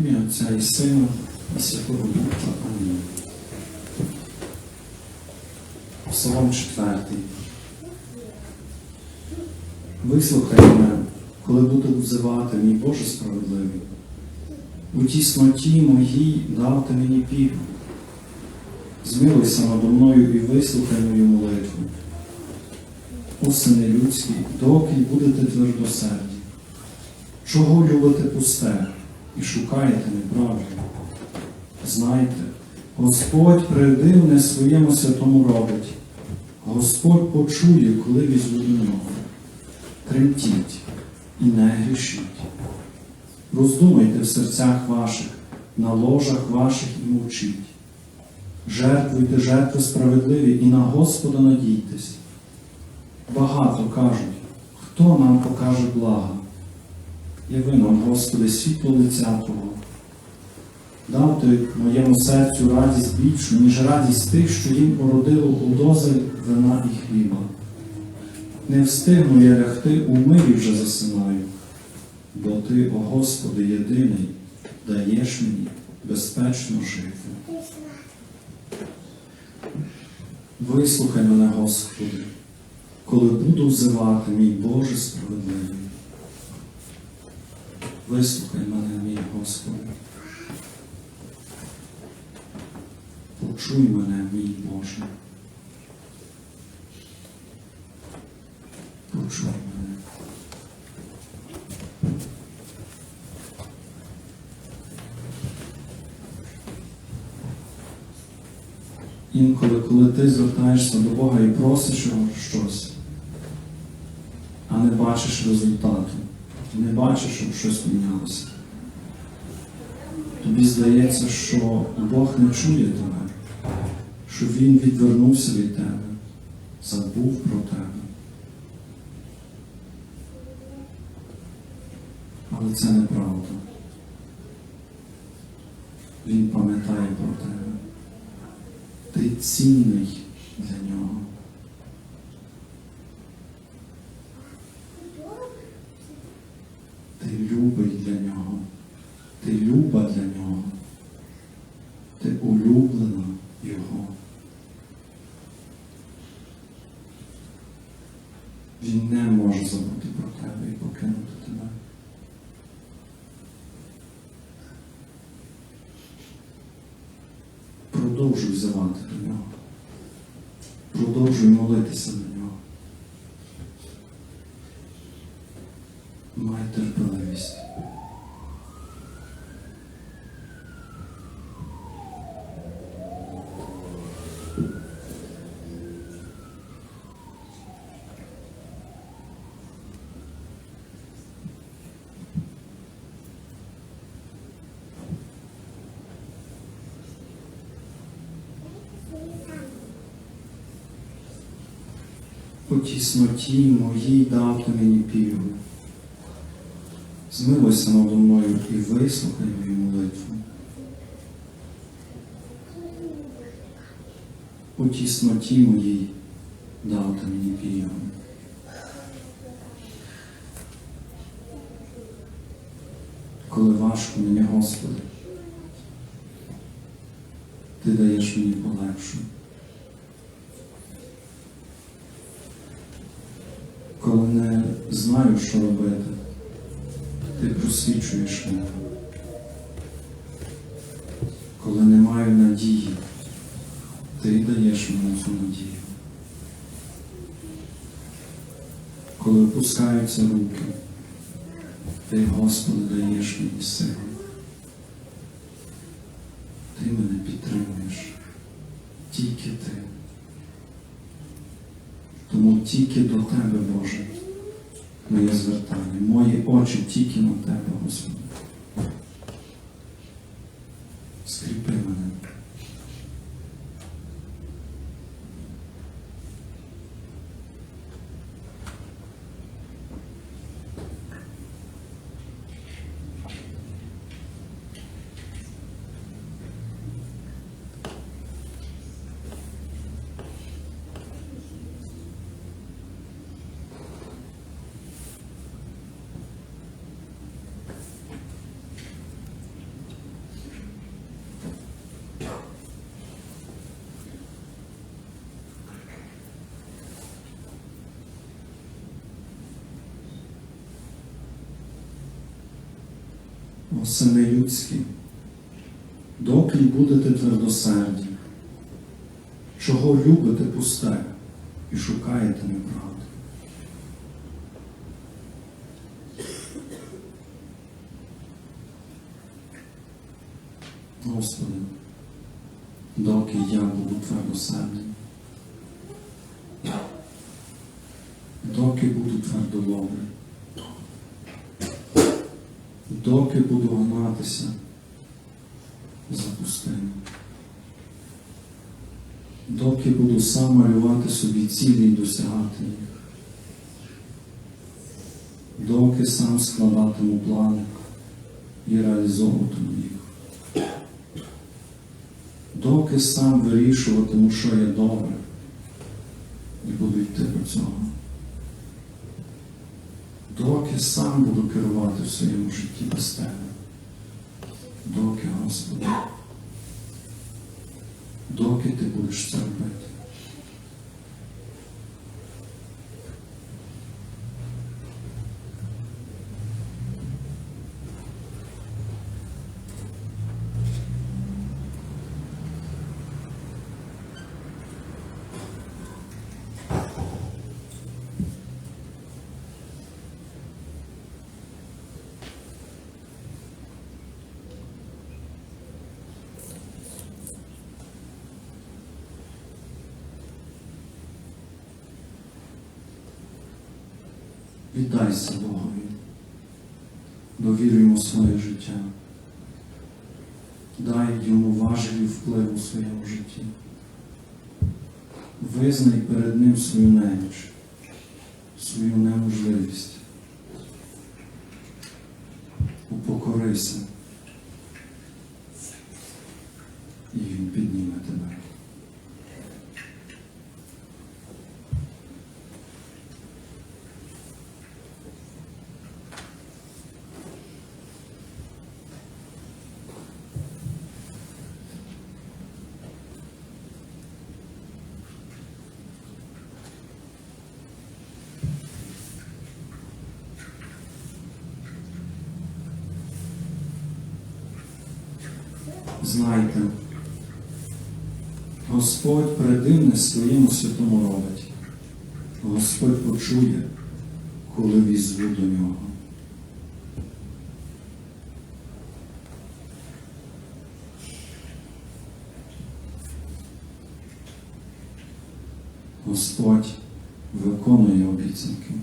ім'я Отця і Сина і Святого Духа. Амінь. Псалом четвертий. Вислухай мене, коли буду взивати, мій Боже справедливий. У тісноті моїй дав ти мені пів. Змилуйся надо мною і вислухай мою молитву. О сини людські, доки будете твердосерді. Чого любите пусте і шукаєте неправди? Знайте, Господь придивне своєму святому робить. Господь почує, коли візьму до. Тремтіть і не грішіть. Роздумайте в серцях ваших, на ложах ваших і мовчіть. Жертвуйте жертви справедливі і на Господа надійтесь. Багато кажуть, хто нам покаже блага? Яви нам, Господи, світло лиця Твого. Дав ти моєму серцю радість більшу, ніж радість тих, що їм породило удозель вина і хліба. Не встигну я лягти, у мирі вже засинаю, бо Ти, о Господи, єдиний, даєш мені безпечно жити. Вислухай мене, Господи, коли буду взивати, мій Боже справедливий. Вислухай мене, мій Господи. Почуй мене, мій Боже. Почуй мене. Інколи, коли ти звертаєшся до Бога і просиш його щось, а не бачиш результату, не бачиш, щоб щось мінялося. Тобі здається, що Бог не чує тебе, що Він відвернувся від тебе, забув про тебе. Але це неправда. Він пам'ятає про тебе. Ти цінний для нього. Ти любий для нього. Ти люба для нього. Ти улюблена Його. Він не може забути про тебе і покинути тебе. Продовжуй взивати до нього. Продовжуй молитися до нього. Май терпеливість. У тісноті моїй дав ти мені піву. Змилуйся надо мною і вислухай мою молитву. У тісноті моїй дав ти мені піву. Коли важко мені, Господи, Ти даєш мені полегшу. Коли не знаю, що робити, ти просвічуєш мене. Коли не маю надії, ти даєш мені цю надію. Коли опускаються руки, ти, Господи, даєш мені силу. Ти мене підтримуєш. Тільки ти. Тому тільки до Тебе, Боже, моє звертання, мої очі тільки на Тебе, Господи. О сини людські, доки будете твердосерді, чого любите пусте і шукаєте неправди. Господи, доки я буду твердосердим, доки буду твердолобрим, доки буду гнатися за пустиню, доки буду сам малювати собі цілі і досягати їх, доки сам складатиму плани і реалізовуватиму їх. Доки сам вирішуватиму, що є добре, і буду йти до цього. Доки сам буду керувати в своєму житті без тебе. Доки, Господи, доки ти будеш це робити. Віддайся Богові, довірюємо своє життя, дай йому важелі вплив у своєму житті. Визнай перед ним свою неміч, свою неможливість. Упокорися, і він підніме тебе. Знайте, Господь предивне своєму святому робить. Господь почує, коли візву до нього. Господь виконує обіцянки.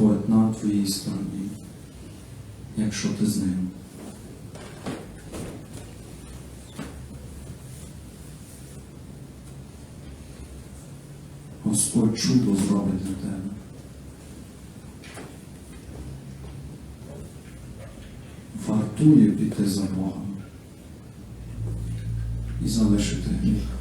Господь на твоїй стороні, якщо ти з ним. Господь чудо зробить для тебе. Вартує піти за Богом і залишити гріх.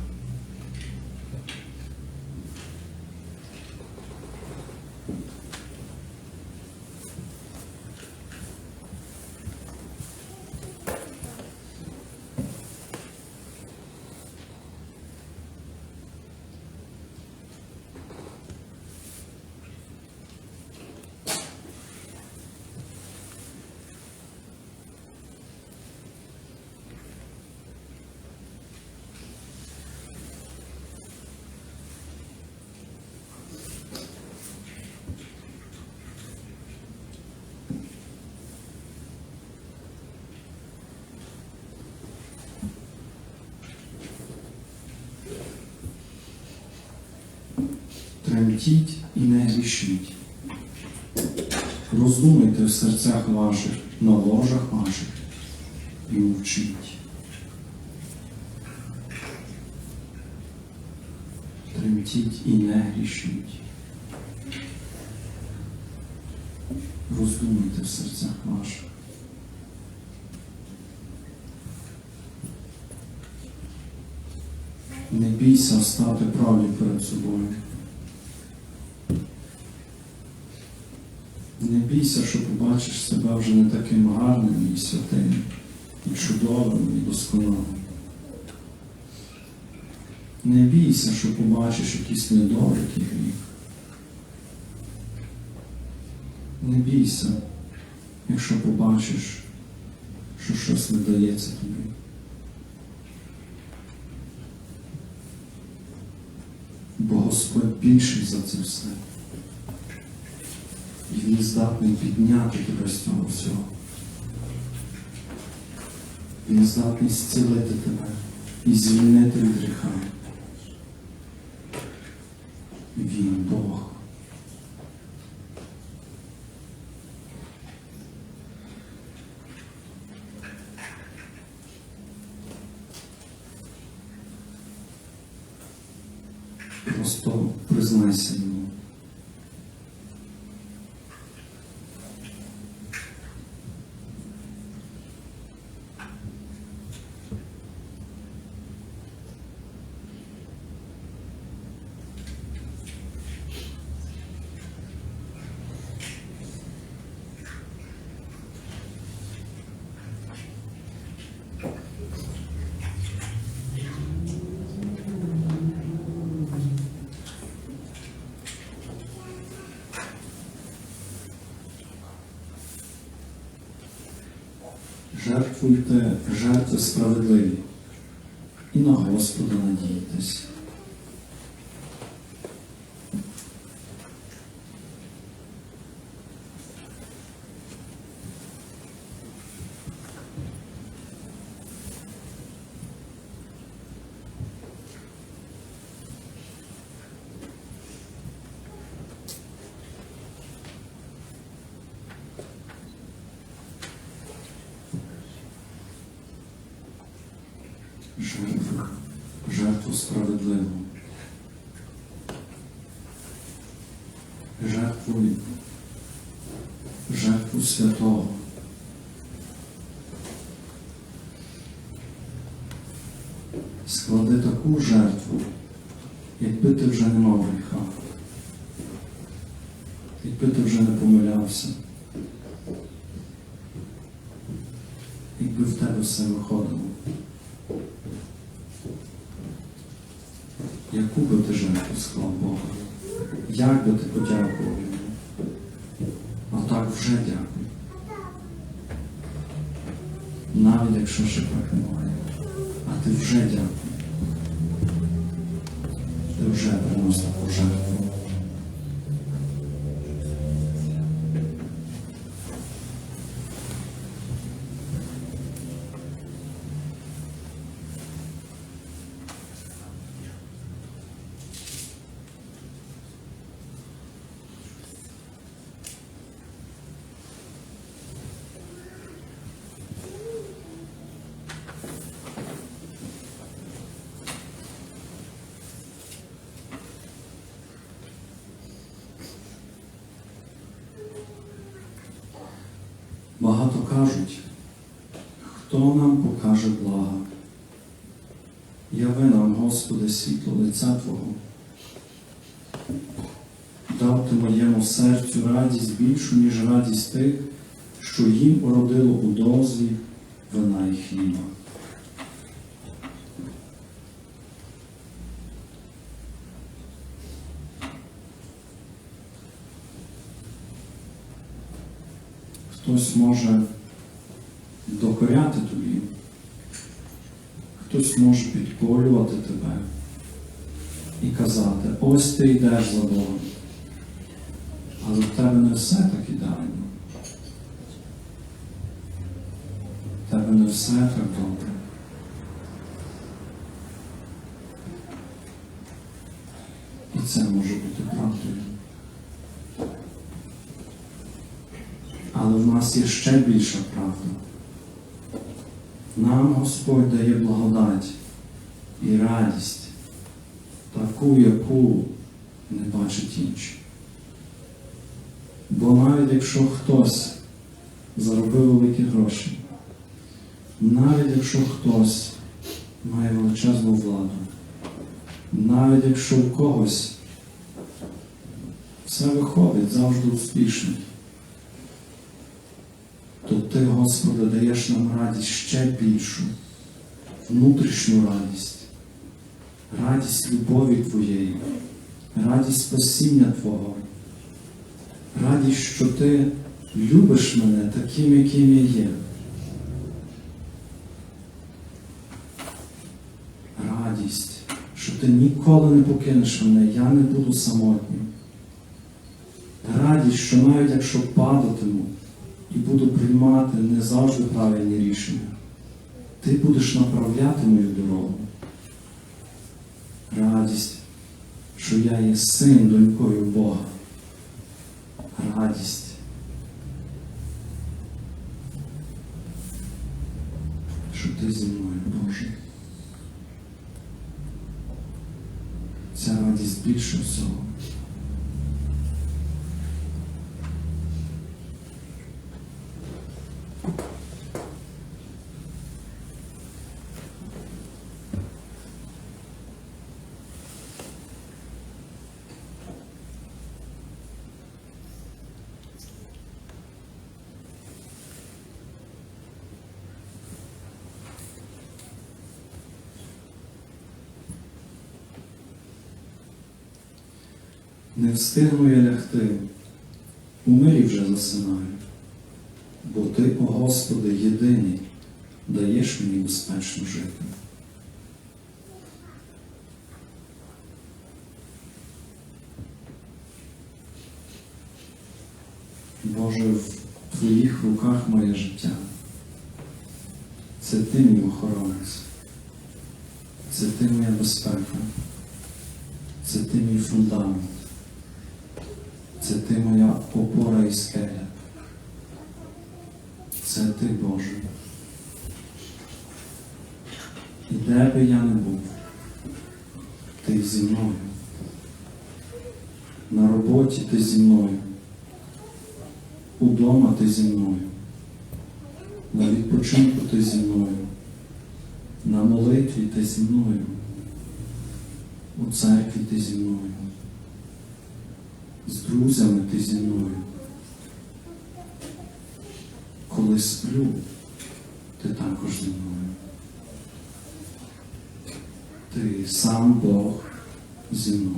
Тремтіть і не грішіть. Роздумуйте в серцях ваших, на ложах ваших і мовчіть. Тремтіть і не грішіть. Роздумуйте в серцях ваших. Не бійся стати правді перед собою. Не бійся, що побачиш себе вже не таким гарним і святим, і чудовим, і досконалим. Не бійся, що побачиш якийсь недолік і гріх. Не бійся, якщо побачиш, що щось не дається тобі. Бо Господь більший за це все. Він здатний підняти тебе з цього всього. Він здатний зцілити тебе і звільнити від гріха. Він Бог. Просто признайся йому. Жертвуйте жертви справедливі і на Господа надійтесь. жертву, жертву справедливу. Жертву, жертву святого. Склади таку жертву, якби ти вже не мав гріха, якби ти вже не помилявся, якби в тебе все виходило. Яку би ти жертву склав Бога? Як би ти подякував йому? А так вже дякую. Навіть якщо так немає. А ти вже дякую. Ти вже приносив таку жертву. Багато кажуть, хто нам покаже блага? Яви нам, Господи, світло лиця Твого. Дав ти моєму серцю радість більшу, ніж радість тих, що їм породило у дозі вина і хліба. Хтось може докоряти тобі, хтось може підколювати тебе і казати, ось ти йдеш за Богом. Але в тебе не все так ідеально. В тебе не все так добре. І це може бути правдою. Але в нас є ще більша правда. Нам Господь дає благодать і радість, таку, яку не бачить інші. Бо навіть якщо хтось заробив великі гроші, навіть якщо хтось має величезну владу, навіть якщо у когось все виходить завжди успішно, то Ти, Господи, даєш нам радість ще більшу, внутрішню радість, радість любові Твоєї, радість спасіння Твого, Радість, що ти любиш мене таким, яким я є. Радість, що ти ніколи не покинеш мене, я не буду самотнім. Радість, що навіть якщо падатиму і буду приймати не завжди правильні рішення, ти будеш направляти мою дорогу. Радість, що я є син донькою Бога. Радість. Що ти зі мною, Боже. Ця радість більше всього. Не встигну я лягти, у мирі вже засинаю, бо ти, о Господи, єдиний, даєш мені безпечно жити. Боже, в Твоїх руках моє життя. Це ти мій охоронець, це ти моя безпека, це ти мій фундамент. Це ти моя опора і скеля. Це ти, Боже. І де би я не був, ти зі мною. На роботі ти зі мною. Удома ти зі мною. На відпочинку ти зі мною. На молитві ти зі мною. У церкві ти зі мною з друзями ти зі мною. Коли сплю, ти також зі мною. Ти сам Бог зі мною.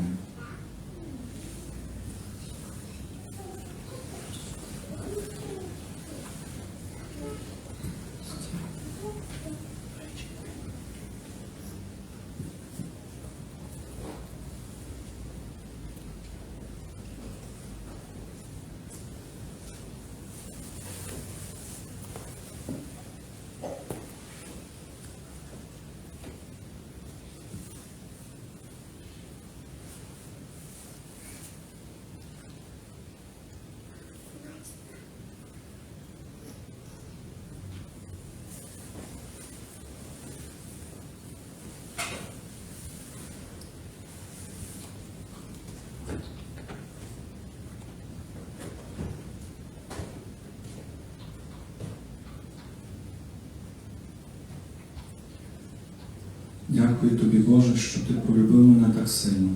Дякую тобі, Боже, що ти полюбив мене так сильно.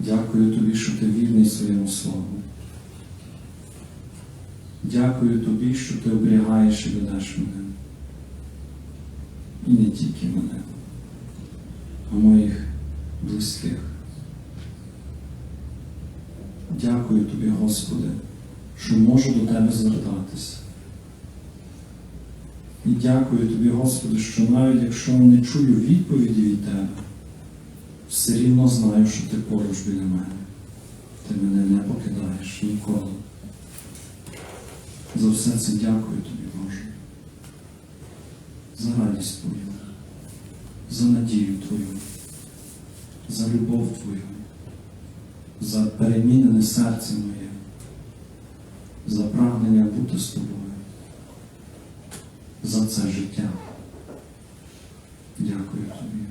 Дякую тобі, що ти вірний своєму слову. Дякую тобі, що ти оберігаєш і ведеш мене. І не тільки мене, а моїх близьких. Дякую тобі, Господи, що можу до Тебе звертатися. І дякую тобі, Господи, що навіть якщо не чую відповіді від Тебе, все рівно знаю, що ти поруч біля мене. Ти мене не покидаєш ніколи. За все це дякую тобі, Боже. За радість Твою, за надію Твою, за любов Твою, за перемінене серце моє, за прагнення бути з тобою за це життя. Дякую тобі.